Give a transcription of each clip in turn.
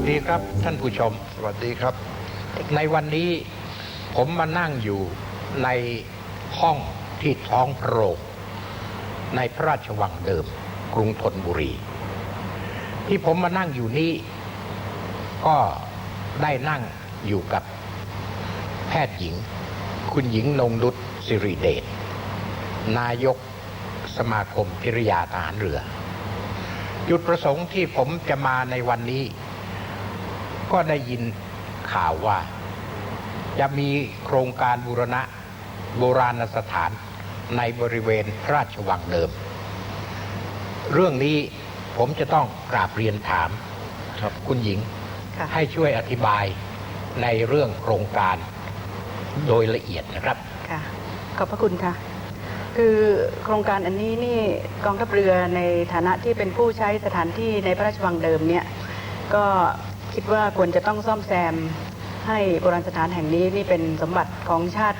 สดีครับท่านผู้ชม สวัสดีครับ ในวันนี้ผมมานั่งอยู่ในห้องที่ท้องพระโรงในพระราชวังเดิม กรุงธนบุรี ที่ผมมานั่งอยู่นี้ ก็ได้นั่งอยู่กับแพทย์หญิง คุณหญิงนงนุชสิริเดชนายกสมาคมพิริยาทหารเรือ จุดประสงค์ที่ผมจะมาในวันนี้ ก็ได้ยินข่าวว่า จะมีโครงการบูรณะโบราณสถานในบริเวณพระราชวังเดิม เรื่องนี้ผมจะต้องกราบเรียนถามครับคุณหญิงค่ะให้ช่วยอธิบายในเรื่องโครงการโดยละเอียดนะครับ ค่ะ ขอบพระคุณค่ะ คือโครงการอันนี้นี่กองทัพเรือในฐานะที่เป็นผู้ใช้สถานที่ในพระราชวังเดิมเนี่ย ก็ คิดว่าควรจะต้องซ่อมแซม ให้โบราณสถานแห่งนี้นี่เป็นสมบัติของชาติ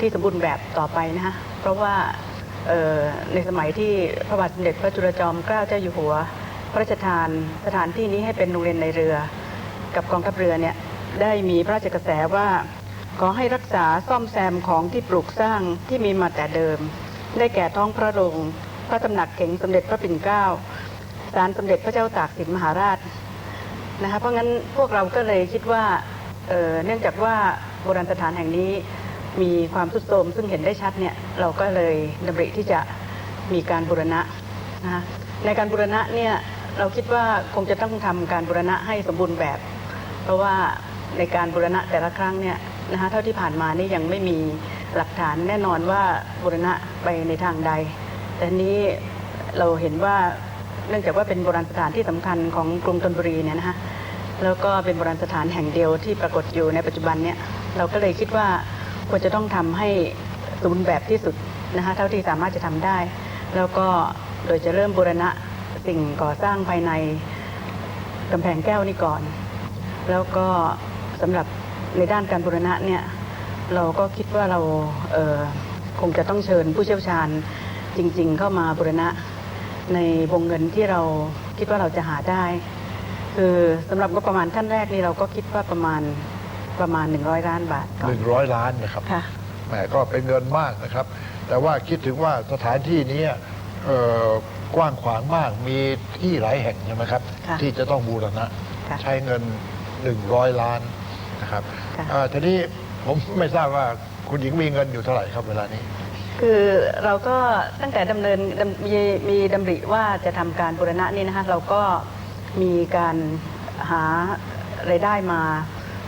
ที่สมบูรณ์แบบต่อไปนะฮะเพราะว่าในสมัยที่พระบาทสมเด็จพระจุลจอมเกล้าเจ้าอยู่หัว พระราชทานสถานที่นี้ให้เป็นโรงเรียนในเรือ กับกองทัพเรือเนี่ยได้มีพระราชกระแสว่า ขอให้รักษาซ่อมแซมของที่ปลูกสร้างที่มีมาแต่เดิม ได้แก่ท้องพระโรงพระตำหนักเข่งสมเด็จพระปิ่นเกล้าศาลสมเด็จพระเจ้าตากสินมหาราช นะคะเพราะงั้นพวกเราก็เลยคิดว่าเเนื่องจากว่าโบราณสถานแห่งนี้มีความทรุดโทรมซึ่งเห็นได้ชัดเนี่ยเราก็เลยดำริที่จะมีการบูรณะนะคะในการบูรณะเนี่ยเราคิดว่าคงจะต้องทำการบูรณะให้สมบูรณ์แบบ เพราะว่าในการบูรณะแต่ละครั้งเนี่ยนะคะเท่าที่ผ่านมานี่ยังไม่มีหลักฐานแน่นอนว่าบูรณะไปในทางใด แต่นี้เราเห็นว่าเนื่องจากว่าเป็นโบราณสถานที่สำคัญของกรุงธนบุรีเนี่ยนะคะ แล้วก็เป็นโบราณสถานแห่งเดียวที่ปรากฏอยู่ในปัจจุบันเนี่ยเราก็เลยคิดว่าควรจะต้องทำให้สมบูรณ์แบบที่สุดนะคะเท่าที่สามารถจะทำได้ แล้วก็โดยจะเริ่มบูรณะสิ่งก่อสร้างภายในกำแพงแก้วนี่ก่อน แล้วก็สำหรับในด้านการบูรณะเนี่ยเราก็คิดว่าเราเคงจะต้องเชิญผู้เชี่ยวชาญจริง ๆ เข้ามาบูรณะในวงเงินที่เราคิดว่าเราจะหาได้ คือสำหรับงบประมาณขั้นแรกนี่เราก็คิดว่าประมาณประมาณ 100 ล้านบาทก่อน100 ล้านนะครับค่ะ แหมก็เป็นเงินมากนะครับ แต่ว่าคิดถึงว่าสถานที่นี้เอ่อกว้างขวางมากมีที่หลายแห่งใช่ไหมครับ ค่ะที่จะต้องบูรณะค่ะใช้เงิน 100 ล้านนะครับค่ะเอ่อทีนี้ผมไม่ทราบว่าคุณหญิงมีเงินอยู่เท่าไหร่ครับเวลานี้ คือเราก็ตั้งแต่ดำเนินดำมีมีดำริว่าจะทำการบูรณะนี่นะคะเราก็ มีการหารายได้มา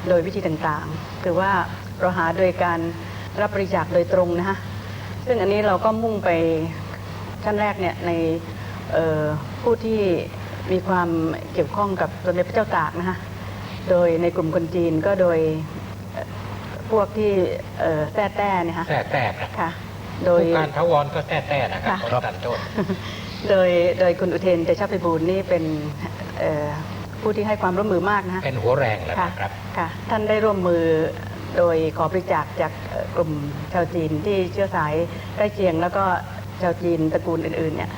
โดยวิธีต่างๆ คือว่าเราหาโดยการรับบริจาคโดยตรงนะคะซึ่งอันนี้เราก็มุ่งไปขั้นแรกเนี่ยในเอ่อผู้ที่มีความเกี่ยวข้องกับสมเด็จพระเจ้าตากนะคะโดยในกลุ่มคนจีนก็โดยเอ่อพวกที่เอ่อแต้แต้เนี่ยค่ะแท้แต้นะค่ะ โดยผู้การทวรก็แท้แต้นะครับค่ะขอประทานโทษโดยโดยคุณอุเทนเตชะไพบูลย์นี่เป็นเอ่อ ผู้ที่ให้ความร่วมมือมากนะฮะเป็นหัวแรงแล้วค่ะนะครับค่ะท่านได้ร่วมมือโดยขอบริจาคจากเอ่อกลุ่มชาวจีนที่เชื้อสายใกล้เคียง แล้วก็ชาวจีนตระกูลอื่นๆเนี่ย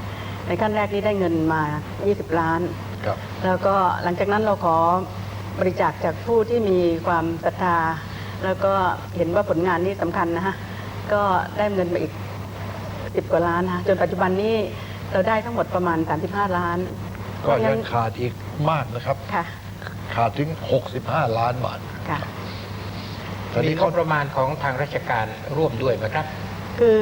ในขั้นแรกนี้ได้เงินมา 20 ล้านครับแล้วก็หลังจากนั้นเราขอบริจาคจากผู้ที่มีความศรัทธา แล้วก็เห็นว่าผลงานนี้สำคัญนะฮะ ก็ได้เงินมาอีก 10 กว่าล้านนะจนปัจจุบันนี้เราได้ทั้งหมดประมาณ 35 ล้าน ก็ยังขาดอีกมากนะครับ ค่ะ ขาดถึง 65 ล้านบาทค่ะ ตอนมีนี้งก็บประมาณของทางราชการร่วมด้วยไหมครับ คือ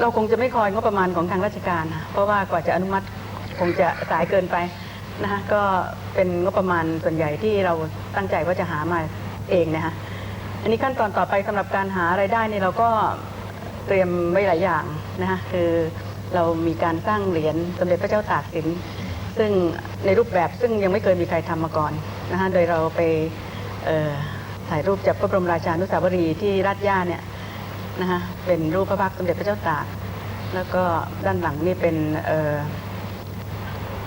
เราคงจะไม่คอยงบประมาณของทางราชการนะเพราะว่ากว่าจะอนุมัติคงจะสายเกินไปนะคะก็เป็นงบประมาณส่วนใหญ่ที่เราตั้งใจว่าจะหามาเองนะคะอันนี้ขั้นตอนต่อไปสำหรับการหารายได้นี่เราก็เตรียมไว้หลายอย่างนะคะคือเรามีการสร้างเหรียญสมเด็จพระเจ้าตากสิน ซึ่งในรูปแบบซึ่งยังไม่เคยมีใครทำมาก่อนนะคะโดยเราไปเอ่อถ่ายรูปจากพระบรมราชานุสาวรีย์ที่ราชย่าเนี่ยนะคะเป็นรูปพระพักตร์สมเด็จพระเจ้าตากแล้วก็ด้านหลังนี่เป็นเอ่อ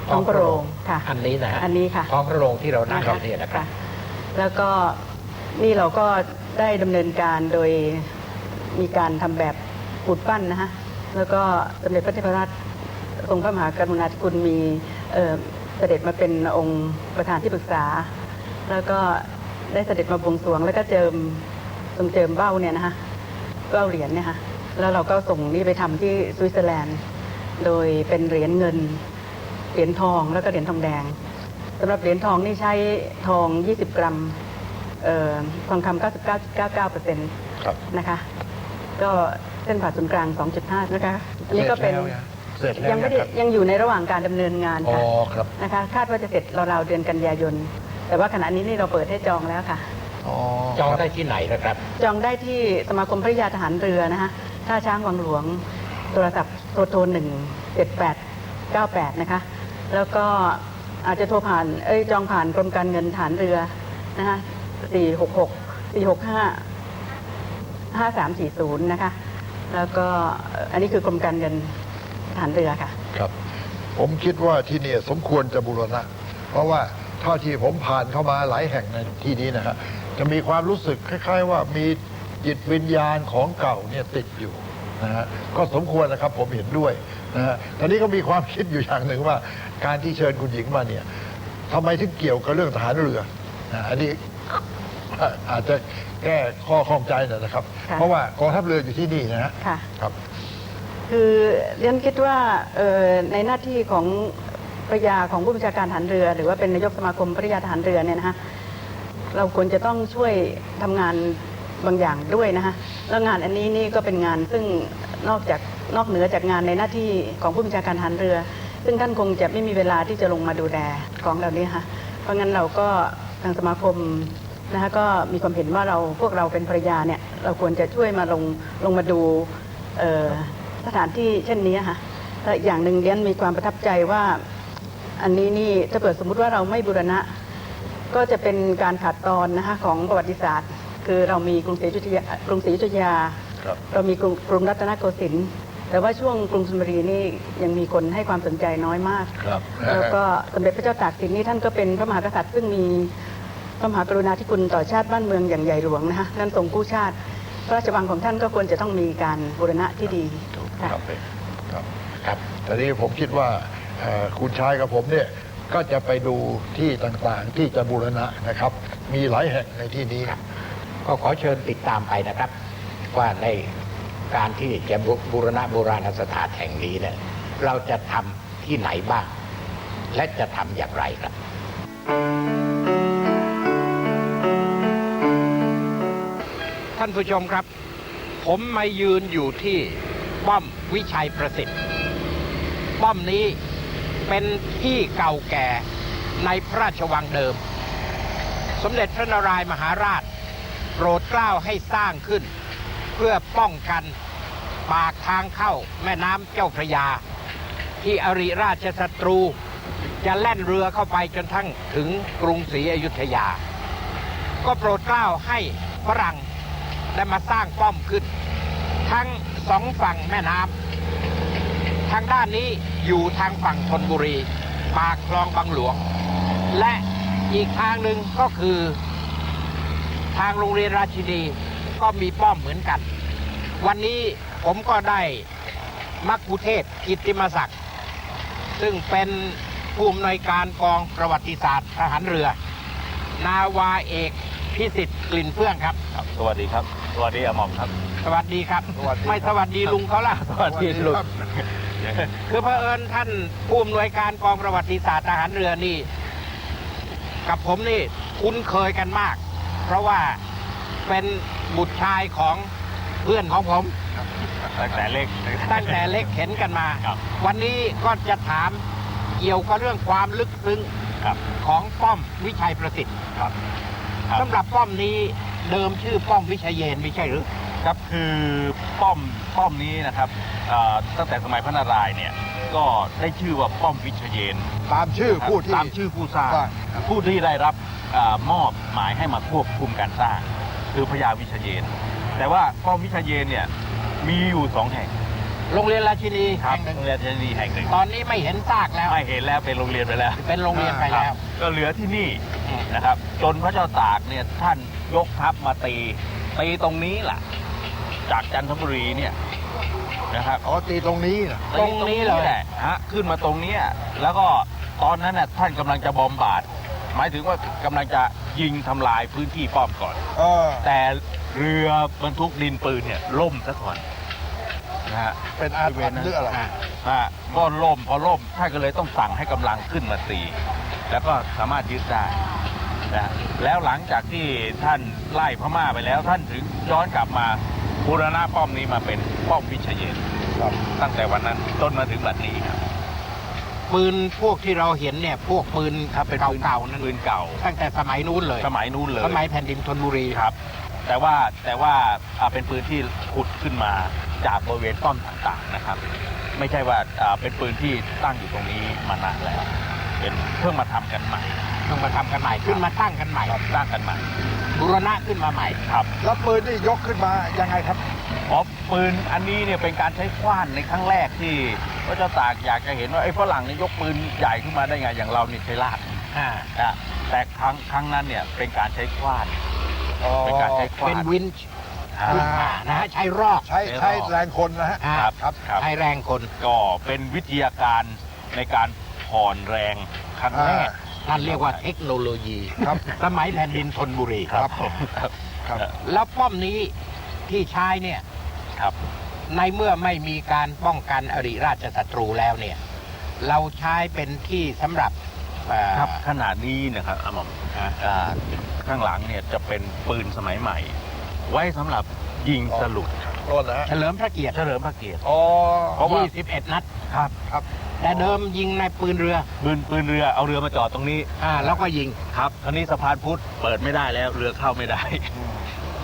ท้องพระโรงค่ะอันนี้นะฮะอันนี้ค่ะท้องพระโรงที่เรานั่งอยู่เนี่ยนะครับแล้วก็นี่เราก็ได้ดำเนินการโดยมีการทำแบบปูดปั้นนะคะแล้วก็สมเด็จพระเทพรัตน์ทรงพระมหากรุณาธิคุณมี เอ่อเสด็จมาเป็นองค์ประธานที่ปรึกษา แล้วก็ได้เสด็จมาบวงสรวง แล้วก็เจิมทรงเจิมเบ้าเนี่ยนะคะเบ้าเหรียญเนี่ยค่ะแล้วเราก็ส่งนี่ไปทำที่สวิตเซอร์แลนด์ โดยเป็นเหรียญเงิน เหรียญทองแล้วก็เหรียญทองแดงสำหรับเหรียญทองนี่ใช้ทอง 20 กรัมเอ่อทองคำ99.99เปอร์เซ็นต์ครับนะคะก็เส้นผ่าศูนย์กลาง 2.5 นะคะอันนี้ก็เป็น เสร็จแล้วยังไม่ได้นะครับยังอยู่ในระหว่างการดำเนินงานอ๋อค่ะครับ นะคะ คาดว่าจะเสร็จราวๆเดือนกันยายน แต่ว่าขณะนี้นี่เราเปิดให้จองแล้วค่ะ อ๋อจองได้ที่ไหนนะครับ จองได้ที่สมาคมพระยาทหารเรือนะคะท่าช้างวังหลวง โทรศัพท์โทรโทรหนึ่งเจ็ดแปดเก้าแปดนะคะ แล้วก็อาจจะโทรผ่าน เอ้ยจองผ่านกรมการเงินฐานเรือนะคะสี่หกหกสี่หกห้าห้าสามสี่ศูนย์นะคะ แล้วก็เอ่ออันนี้คือกรมการเงิน ฐานเรือค่ะ ครับ ผมคิดว่าที่นี่สมควรจะบูรณะ เพราะว่าเท่าที่ผมผ่านเข้ามาหลายแห่งในที่นี้นะฮะจะมีความรู้สึกคล้าย ๆ ว่ามีจิตวิญญาณของเก่าเนี่ยติดอยู่นะฮะก็สมควรนะครับผมเห็นด้วยนะฮะตอนนี้ก็มีความคิดอยู่อย่างหนึ่งว่า การที่เชิญคุณหญิงมาเนี่ยทำไมถึงเกี่ยวกับเรื่องทหารเรือนะอันนี้อาจจะแก้ข้อข้องใจหน่อยนะครับค่ะเพราะว่ากองทัพเรืออยู่ที่นี่นะฮะค่ะ ครับ คือเรียนคิดว่าในหน้าที่ของภรยาของผู้บัญชาการทหารเรือ หรือว่าเป็นนายกสมาคมภรยาทหารเรือเนี่ยนะคะเราควรจะต้องช่วยทำงานบางอย่างด้วยนะคะแล้วงานอันนี้นี่ก็เป็นงานซึ่งนอกจากนอกเหนือจากงานในหน้าที่ของผู้บัญชาการทหารเรือ ซึ่งท่านคงจะไม่มีเวลาที่จะลงมาดูแลของเหล่านี้ค่ะเพราะงั้นเราก็ทางสมาคมนะคะก็มีความเห็นว่าเราพวกเราเป็นภรรยาเนี่ยเราควรจะช่วยมาลงลงมาดูเอ่อ สถานที่เช่นนี้ค่ะและอีกอย่างหนึ่งเรียนมีความประทับใจว่า อันนี้นี่ถ้าเกิดสมมุติว่าเราไม่บูรณะ ก็จะเป็นการขาดตอนนะคะของประวัติศาสตร์ คือเรามีกรุงศรีอยุธยากรุงศรีอยุธยาครับเรามีกรุงกรุงรัตนโกสินทร์แต่ว่าช่วงกรุงธนบุรีนี่ยังมีคนให้ความสนใจน้อยมาก ครับ แล้วก็สมเด็จพระเจ้าตากสินนี่ท่านก็เป็นพระมหากษัตริย์ซึ่งมีพระมหากรุณาธิคุณต่อชาติบ้านเมืองอย่างใหญ่หลวงนะคะท่านทรงกู้ชาติ พระราชวังของท่านก็ควรจะต้องมีการบูรณะที่ดี ค่ะครับครับครับแต่นี้ผมคิดว่าเอ่อคุณชายกับผมเนี่ยก็จะไปดูที่ต่างๆที่จะบูรณะนะครับ มีหลายแห่งในที่นี้ ก็ขอเชิญติดตามไปนะครับ ว่าในการที่จะบูบูรณะโบราณสถานแห่งนี้เนี่ยเราจะทำที่ไหนบ้าง และจะทำอย่างไรครับ ท่านผู้ชมครับ ผมมายืนอยู่ที่ป้อม วิชัยประสิทธิ์ ป้อมนี้เป็นที่เก่าแก่ในพระราชวังเดิม สมเด็จพระนารายมหาราช โปรดเกล้าให้สร้างขึ้น เพื่อป้องกันปากทางเข้าแม่น้ำเจ้าพระยา ที่อริราชศัตรู จะแล่นเรือเข้าไปจนทั้งถึงกรุงศรีอยุธยา ก็โปรดเกล้าให้ฝรั่งได้มาสร้างป้อมขึ้น ทั้ง สองฝั่งแม่น้ำทางด้านนี้อยู่ทางฝั่งธนบุรีปากคลองบางหลวง และอีกทางหนึ่งก็คือ ทางโรงเรียนราชินีก็มีป้อมเหมือนกัน วันนี้ผมก็ได้มักคุเทศกิตติมศักดิ์ซึ่งเป็นผู้อำนวยการกองประวัติศาสตร์ทหารเรือ นาวาเอกพิสิทธิ์กลิ่นเฟื่องครับ ครับ สวัสดีครับ สวัสดีอาหม่อมครับ สวัสดีครับ สวัสดีไม่สวัสดีลุงเขาล่ะสวัสดีลุง คือเพอเอิญท่านผู้อำนวยการกองประวัติศาสตร์ทหารเรือนี่ กับผมนี่คุ้นเคยกันมาก เพราะว่าเป็นบุตรชายของเพื่อนของผม ตั้งแต่เล็ก ตั้งแต่เล็กเห็นกันมา ครับ วันนี้ก็จะถามเกี่ยวกับเรื่องความลึกซึ้งครับของป้อมวิชัยประสิทธิ์ครับ ครับ สำหรับป้อมนี้ เดิมชื่อป้อมวิชัยเยนไม่ใช่หรือ ครับคือป้อมป้อมนี้นะครับเอ่อตั้งแต่สมัยพระนารายณ์เนี่ยก็ได้ชื่อว่าป้อมวิเชยนตามชื่อผู้ที่ ตามชื่อผู้สร้างสร้าง ผู้ที่ได้รับเออมอบหมายให้มาควบคุมการสร้าง คือพระยาวิเชยน แต่ว่าป้อมวิเชยนเนี่ยมีอยู่สองแห่งโรงเรียนราชินีครับแห่งหนึ่งโรงเรียนราชนีแห่งหนึ่งตอนนี้ไม่เห็นซากแล้ว ไม่เห็นแล้วเป็นโรงเรียนไปแล้ว เป็นโรงเรียนไปครัแล้วบก็เหลือที่นี่อืมนะครับ จนพระเจ้าตากเนี่ยท่าน ยกทัพมาตีตีตรงนี้แหละจากจันทบุรีเนี่ยนะครับอ๋อตีตรงนี้นะตรงนี้เลยแหละฮะขึ้นมาตรงเนี้ยแล้วก็ตอนนั้นน่ะท่านกำลังจะบอมบาดหมายถึงว่ากำลังจะยิงทำลายพื้นที่ป้อมก่อนเออแต่เรือบรรทุกดินปืนเนี่ยล่มซะก่อนนะฮะเป็นอาถรรพ์หรืออะไรอ่าอ่าก็ล่มพอล่มท่านก็เลยต้องสั่งให้กำลังขึ้นมาตีแล้วก็สามารถยึดได้ นะแล้วหลังจากที่ท่านไล่พม่าไปแล้ว ท่านถึงย้อนกลับมาบูรณะป้อมนี้มาเป็นป้อมวิเชยนครับตั้งแต่วันนั้นจนมาถึงบัดนี้ครับปืนพวกที่เราเห็นเนี่ยพวกปืนครับเป็นปืนเก่าๆนั่นปืนเก่า ตั้งแต่สมัยนู้นเลยสมัยนู้นเลยสมัยแผ่นดินธนบุรีครับ แต่ว่าแต่ว่าอ่าเป็นปืนที่ขุดขึ้นมาจากบริเวณต้นต่างๆนะครับ ไม่ใช่ว่าอ่าเป็นปืนที่ตั้งอยู่ตรงนี้มานานแล้ว เป็นเพิ่งมาทำกันใหม่ต้องมาทำกันใหม่ขึ้นมาตั้งกันใหม่สร้างกันใหม่บูรณะขึ้นมาใหม่ครับ แล้วปืนนี่ยกขึ้นมายังไงครับเพราะปืนอันนี้เนี่ยเป็นการใช้ขว้านในครั้งแรกที่พระเจ้าตากอยากจะเห็นว่าไอ้ฝรั่งเนี่ยยกปืนใหญ่ขึ้นมาได้ไงอย่างเราเนี่ยใช้ลากอ่านะแต่ครั้งครั้งนั้นเนี่ยเป็นการใช้ขว้านเป็นการใช้ขว้าเป็นนวินช์อ่าขึ้นมานะฮะใช้รอกใช้ใช้แรงคนนะฮะอ่าครับครับครับ ใช้แรงคนก็เป็นวิทยาการในการ ผ่อนแรงครั้งแรกท่านเรียกว่าเทคโนโลยีครับ สมัยแผ่นดินธนบุรีครับผมครับครับแล้วป้อมนี้ที่ใช้เนี่ย ครับ ในเมื่อไม่มีการป้องกันอริราชศัตรูแล้วเนี่ย เราใช้เป็นที่สำหรับเอ่อ ครับขนาดนี้นะครับอาหมอมอ่าข้างหลังเนี่ยจะเป็นปืนสมัยใหม่ ไว้สำหรับยิงสลุดต้นนะฮะเฉลิมพระเกียรติเฉลิมพระเกียรติอ๋อ เพราะว่า 21 นัดครับ ครับ แต่เดิมยิงในปืนเรือ ปืนปืนเรือเอาเรือมาจอดตรงนี้อ่า แล้วก็ยิง ครับทีนี้สะพานพุทธเปิดไม่ได้แล้ว เรือเข้าไม่ได้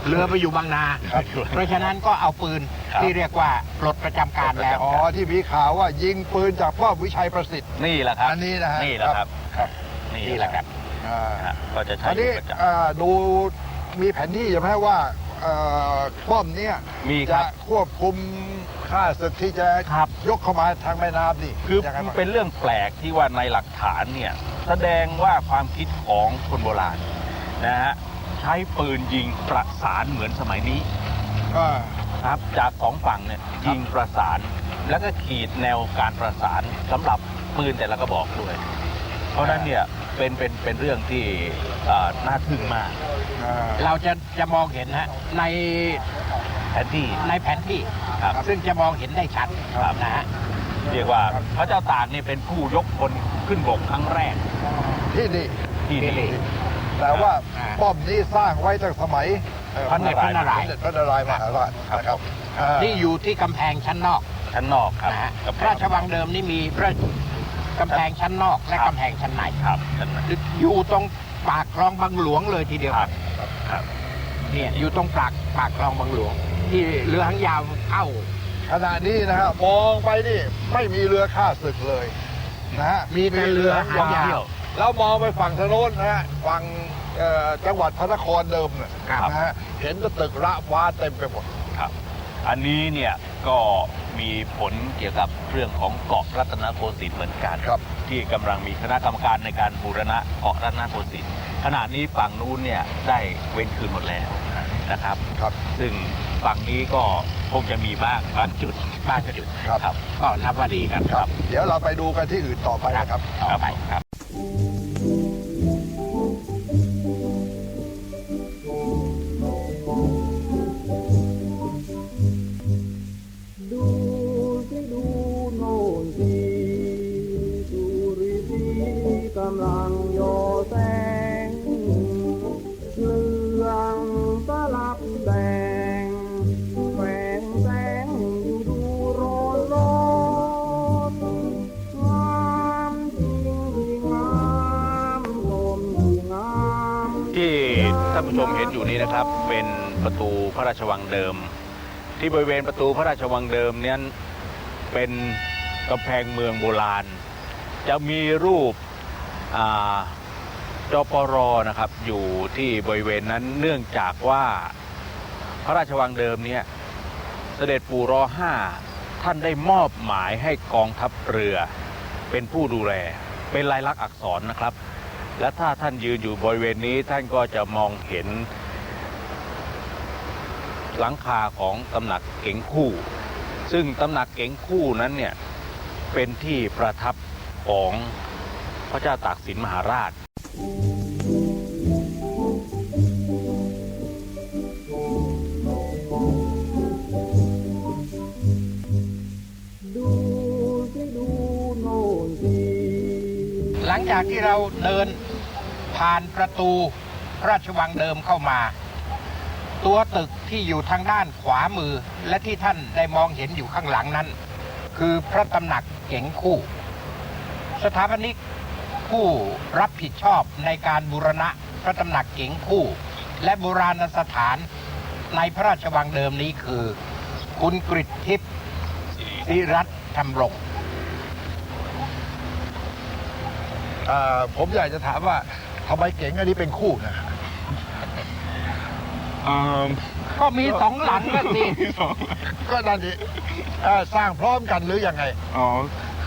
เรือไปอยู่บางนา ครับ เพราะฉะนั้นก็เอาปืนครับ ที่เรียกว่าปลดประจำการแล้ว อ๋อที่มีข่าวว่ายิงปืนจากป้อมวิชัยประสิทธิ์ นี่แหละครับอันนี้นะฮะนี่แหละครับครับ นี่แหละครับอ่าฮะก็จะใช้อันอนี้ยู่ประจำ อ่าดูมีแผนที่ใช่ไหมว่าเอ่อป้อมเนี่ยมีครัจะบ ควบคุม ข้าศึกที่จะครับ ยกเข้ามาทางแม่น้ำนี่คือยังไงบ้าง เป็นเรื่องแปลกที่ว่าในหลักฐานเนี่ย แสดงว่าความคิดของคนโบราณนะฮะใช้ปืนยิงประสานเหมือนสมัยนี้อ่าครับ จากสองฝั่งเนี่ยยิงประสาน แล้วก็ขีดแนวการประสานสำหรับปืนแต่ละกระบอกด้วย เพราะฉะนั้นเนี่ยเป็นเป็นเป็นเรื่องที่เอ่อน่าทึ่งมาก อ่าเราจะจะมองเห็นฮะใน แผนที่ในแผนที่ครับซึ่งจะมองเห็นได้ชัดครับนะฮะเรียกว่าพระเจ้าตากเนี่ยเป็นผู้ยกพลขึ้นบกครั้งแรกที่นี่ที่ที่นี่นี่แต่ว่าอ่าป้อมนี้สร้างไว้ตั้งสมัยเอ่อพระนารายณ์สมเด็จพระนารายณ์มหาราชครับนะครับอ่าที่อยู่ที่กำแพงชั้นนอกชั้นนอกครับนะฮะกับพระราชวังเดิมนี่มีพระกำแพงชั้นนอกและครับกำแพงชั้นในครับชั้นในอยู่ตรงปากคลองบางหลวงเลยทีเดียวครับครับเนี่ยอยู่ตรงปากปากคลองบางหลวง ที่เรือหางยาวเข้า ขณะนี้นะฮะมองไปนี่ไม่มีเรือข้าศึกเลยนะฮะมีแต่เรือหางยาวแล้วมองไปฝั่งทางโน้นนะฮะฝั่งเอ่อจังหวัดพระนครเดิมเนี่ยครับนะฮะเห็นตึกระฟ้าเต็มไปหมดครับ อันนี้เนี่ยก็มีผลเกี่ยวกับเรื่องของเกาะรัตนโกสินทร์เหมือนกันครับที่กำลังมีคณะกรรมการในการบูรณะเกาะรัตนโกสินทร์ขณะนี้ฝั่งนู้นเนี่ยได้เว้นคืนหมดแล้ว นะครับ ครับ ซึ่งฝั่งนี้ก็คงจะมีบ้างบางจุดบ้านจุดครับครับ ก็นับว่าดีครับ ครับ เดี๋ยวเราไปดูกันที่อื่นต่อไปนะครับ ต่อไปครับ ผู้ชมเห็นอยู่นี้นะครับ เป็นประตูพระราชวังเดิม ที่บริเวณประตูพระราชวังเดิมนั้นเป็นกำแพงเมืองโบราณ จะมีรูปอ่าจปรนะครับอยู่ที่บริเวณนั้นเนื่องจากว่าพระราชวังเดิมเนี่ยเสด็จปู่รอห้าท่านได้มอบหมายให้กองทัพเรือ เป็นผู้ดูแลเป็นลายลักษณ์อักษรนะครับ และถ้าท่านยืนอยู่บริเวณนี้ท่านก็จะมองเห็น หลังคาของตำหนักเก๋งคู่ ซึ่งตำหนักเก๋งคู่นั้นเนี่ยเป็นที่ประทับของพระเจ้าตากสินมหาราช จากที่เราเดินผ่านประตูพระราชวังเดิมเข้ามา ตัวตึกที่อยู่ทางด้านขวามือและที่ท่านได้มองเห็นอยู่ข้างหลังนั้น คือพระตำหนักเก๋งคู่ สถาปนิกผู้รับผิดชอบในการบูรณะพระตำหนักเก๋งคู่ และโบราณสถานในพระราชวังเดิมนี้คือ คุณกริตทิพย์ศิรัตธรรมรงค์ อ่าผมอยากจะถามว่าทำไมเก๋งอันนี้เป็นคู่นะ อ่าก็มีสองหลังก็สิมีสองก็นั่นดิเอ่อสร้างพร้อมกันหรือยังไง อ๋อ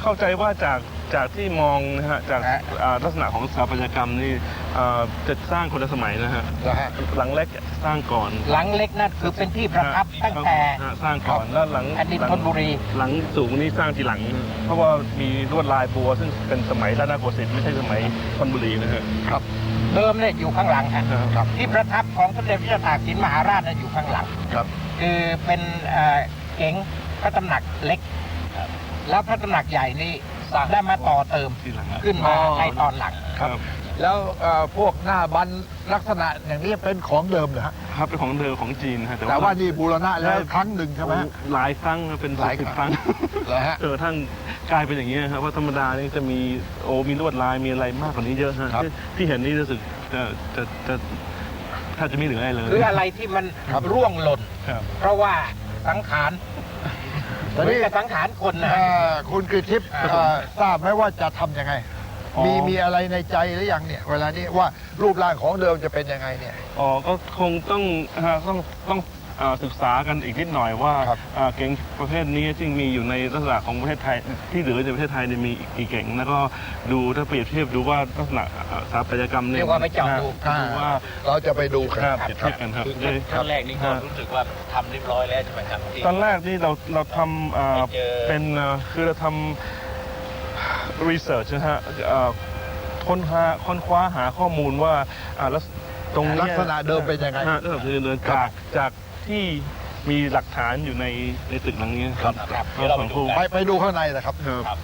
เข้าใจว่าจากจากที่มองนะฮะจากฮะอ่าลักษณะของสถาปัตยกรรมนี่ อ่าจะสร้างคนละสมัยนะฮะนะฮะหลังแรกสร้างก่อนหลังเล็กนั่นคือเป็นที่ประทับตั้งแต่ ฮะสร้างก่อนแล้วหลังแผ่นดินธนบุรี หลังสูงนี่สร้างทีหลัง เพราะว่ามีลวดลายบัว ซึ่งเป็นสมัยรัตนโกสินทร์ไม่ใช่สมัยธนบุรีนะฮะ ครับ เดิมเนี่ยอยู่ข้างหลังฮะครับ ที่ประทับของสมเด็จพระเจ้าตากสินมหาราชน่ะอยู่ข้างหลัง ครับ คือเป็นเอ่อเก๋งพระตำหนักเล็ก แล้วพระตำหนักใหญ่นี่ได้มาต่อเติมทีหลัง ขึ้นมาอ๋อในตอนหลัง ครับ แล้วเอ่อพวกหน้าบันลักษณะอย่างนี้เป็นของเดิมเหรอฮะครับเป็นของเดิมของจีนนะฮะแต่ว่านี่บูรณะแล้วครั้งหนึ่งใช่ไหมฮะ หลายครั้งนะเป็นหลายสิบคครั้รั้งงเหรอฮะจนกระทั่งกลายเป็นอย่างนี้ยครับว่าธรรมดานี่จะมีโอมีลวดลายมีอะไรมากกว่านี้เยอะฮะครับ ที่ที่เห็นนี่รู้สึกจะจะจะถ้าจะไม่เหลืออะไรเลยคืออะไรที่มันครับร่วงหล่น ครับ เพราะว่าสังขารแต่เหมือนี่นกับสังขารคนนะเอ่ฮะ อคุณกฤทิพย์เอ่อทราบไหมว่าจะทำยังไง อ๋อ มีมีอะไรในใจหรือยังเนี่ย เวลานี้ว่ารูปร่างของเดิมจะเป็นยังไงเนี่ย อ๋อก็คงต้องฮะต้องต้องอ่าศึกษากันอีกนิดหน่อยว่าครับ อ่าเก่งประเภทนี้จึงมีอยู่ในลักษณะของประเทศไทยที่เหลือในประเทศไทยเนี่ยมีกี่เก่งแล้วก็ดูถ้าเปรียบเทียบดูว่าลักษณะอ่าสถาปัตยกรรมเนี่ยเรียกว่าไปเจาะดูฮดูว่าเราจะไปดูกันครับเปรียบเทียบกันครับขั้นแรกนี่ก็รู้สึกว่าทำเรียบร้อยแล้วใช่ไหมครับที่ ตอนแรกนี่เราเราทำอ่าไปเจอ เป็นอ่าคือเราทำ research นะฮะอ่าค้นหาค้นคว้าหาข้อมูลว่าอ่าแล้วตรงเนี้ยลักษณะเดิมเป็นยังไงฮะลักษณะเดิมครับจากจากที่มีหลักฐานอยู่ในในตึกหลังนี้ครับครับเดี๋ยวเราไปดูกัน ไปไปดูข้างในนะครับ ครับ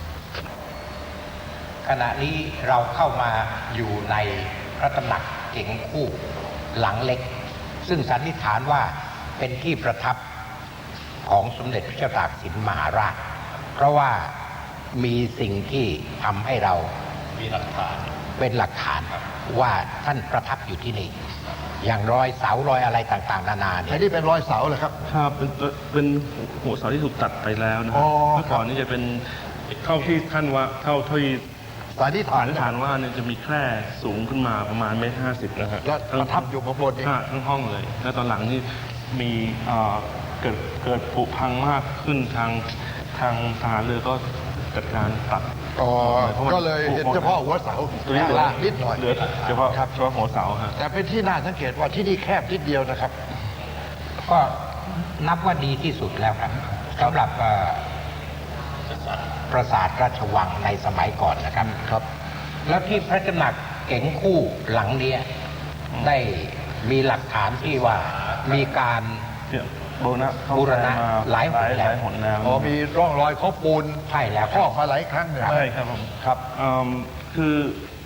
ขณะนี้เราเข้ามาอยู่ในพระตำหนักเก๋งคู่หลังเล็ก ซึ่งสันนิษฐานว่าเป็นที่ประทับของสมเด็จพระเจ้าตากสินมหาราช เพราะว่า มีสิ่งที่ทำให้เรามีหลักฐานเป็นหลักฐานว่าท่านประทับอยู่ที่นี่ อย่างรอยเสารอยอะไรต่างๆ นานาเนี่อันยนี้เป็นรอยเสาเหรอครับ ครับเป็นเป็นหัวเสาที่ถูกตัดไปแล้วนะอ๋ฮะอเมื่อก่อนนี่จะเป็นเท่าที่ท่านว่าเท่าที่สันนิษฐาฐานนฐานว่าเนี่ยจะมีแคร่สูงขึ้นมาประมาณเมตรห้าสิบนะฮะและประทับอยู่ข้างบนนี้ฮะทั้งห้องเลย แล้วตอนหลังนี่มีเอ่อเกิดเกิดผุพังมากขึ้นทางทางทหารเรือก็ จัดการตัด อ๋อพราะมัน ก็เลยเห็นเฉพาะหัวเสาตัวนี้เหลือล่างนิดหน่อย เหลือเฉพาะครับ เฉพาะหัวเสาฮะ แต่เป็นที่น่าสังเกตว่าที่นี่แคบนิดเดียวนะครับ ก็นับว่าดีที่สุดแล้วครับสำหรับเอ่อปราสาทราชวังในสมัยก่อนนะครับครับ แล้วที่พระตำหนักเก๋งคู่หลังเนี้ยได้มีหลักฐานที่ว่ามีการเนี่ย บูรณะเข้าบูรณะมาหลายหนแล้วหลายหนแล้วอ๋อมีร่องรอยเขาปูนใช่แล้วคพรัอบ กมาหลายครั้งเนี่ย ใช่ครับผมครับอืมคือ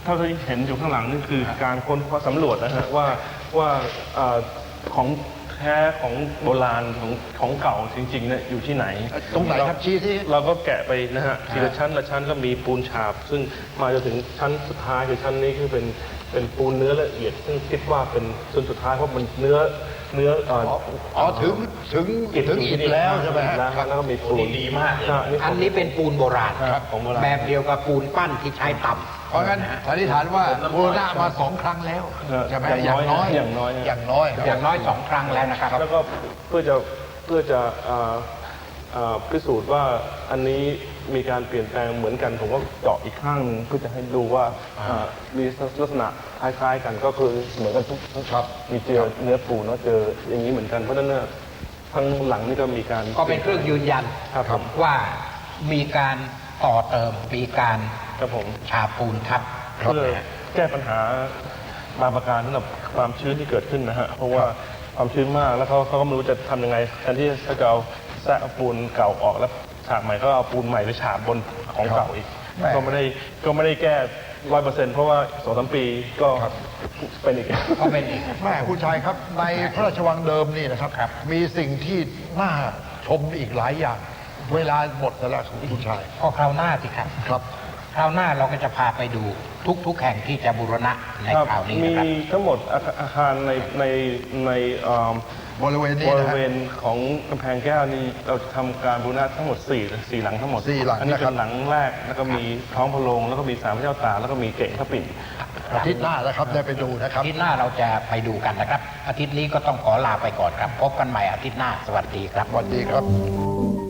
เท่าที่เห็นอยู่ข้างหลังนี่คือการค้นคว้าสำรวจนะฮะว่าว่าเอ่อของแท้ของโบราณของของเก่าจริงๆเนี่ยอยู่ที่ไหนตรงไหนครับชี้ที่ เราก็แกะไปนะฮะทีละชั้นละชั้นก็มีปูนฉาบ ซึ่งมาจนถึงชั้นสุดท้ายคือชั้นนี้คือเป็นเป็นปูนเนื้อละเอียด ซึ่งคิดว่าเป็นส่วนสุดท้ายเพราะมันเนื้อ เนื้อเอ่ออ๋อถึงถึงอิฐถึงอิฐแล้วใช่ไหมฮะแล้วครับแล้วก็มีปูนดีมากเลยใช่อันนี้เป็นปูนโบราณครับของโบราณ แบบเดียวกับปูนปั้นที่ใช้ต่เพราะงั้นสันนิษฐานว่าบูรณะมาสองครั้งแล้วเออใช่ไหมอย่างน้อยอย่างน้อย อย่างน้อยอย่างน้อยำอย่างน้อยสองครั้งแล้วนะครับ แล้วก็เพื่อจะเพื่อจะเอ่อเอ่อ พิสูจน์ว่าอันนี้มีการเปลี่ยนแปลงเหมือนกัน ผมก็เจาะอีกข้างหนึงเพื่อจะให้ดูว่าเอ่อมีลักษณะคล้ายๆกันก็คือเหมือนกันทุกทุกครับมีเจอเนื้อปูนแล้วเจออย่างนี้เหมือนกันเพราะฉะนั้นเนี่ยทั้งหลังนี่ก็มีการ ก็เป็นเครื่องยืนยันครับผม ว่ามีการต่อเติมมีการครับผม ฉาบปูนทับเพื่อแก้ปัญหาบางประการสำหรับความชื้นที่เกิดขึ้นนะฮะ เพราะว่าความชื้นมากแล้วเขาเขาก็ไม่รู้จะทำยังไงแทนที่เขาจะเอา แซะเอาปูนเก่าออกแล้วฉาบใหม่ก็เอาปูนใหม่ไปฉาบบนของเก่าอีกแม่ก็ไม่ได้ก็ไม่ได้แก้ร้อยเปอร์เซ็นต์เพราะว่าสองสามปีก็เป็นอีก ก็เป็นอีก แม่คุณชายครับในพระราชวังเดิมนี่นะครับครับ มีสิ่งที่น่าชมอีกหลายอย่าง เวลาหมดแล้วครับคุณชายก็คราวหน้าสิครับ ครับ คราวหน้าเราก็จะพาไปดูทุกๆแห่งที่จะบูรณะในครับคราวนี้มีนะครับ ทั้งหมดอาคาอาคารในในในเอิ่ม บริเวณนี้บนะริฮะ เวณของกำแพงแก้วนี่เราทำการบูรณะทั้งหมด4สี่หลังทั้งหมดสี่หลังอันนี้นะครับ เป็นหลังแรกแล้วก็มีท้องพระโรงแล้วก็มีสามพระเจ้าตากแล้วก็มีเก่งพระปิ่น อาทิตย์หน้านะครับได้ไปดูนะครับ อาทิตย์หน้าเราจะไปดูกันนะครับ อาทิตย์นี้ก็ต้องขอลาไปก่อนครับ พบกันใหม่อาทิตย์หน้า สวัสดีครับ สวัสดีครับ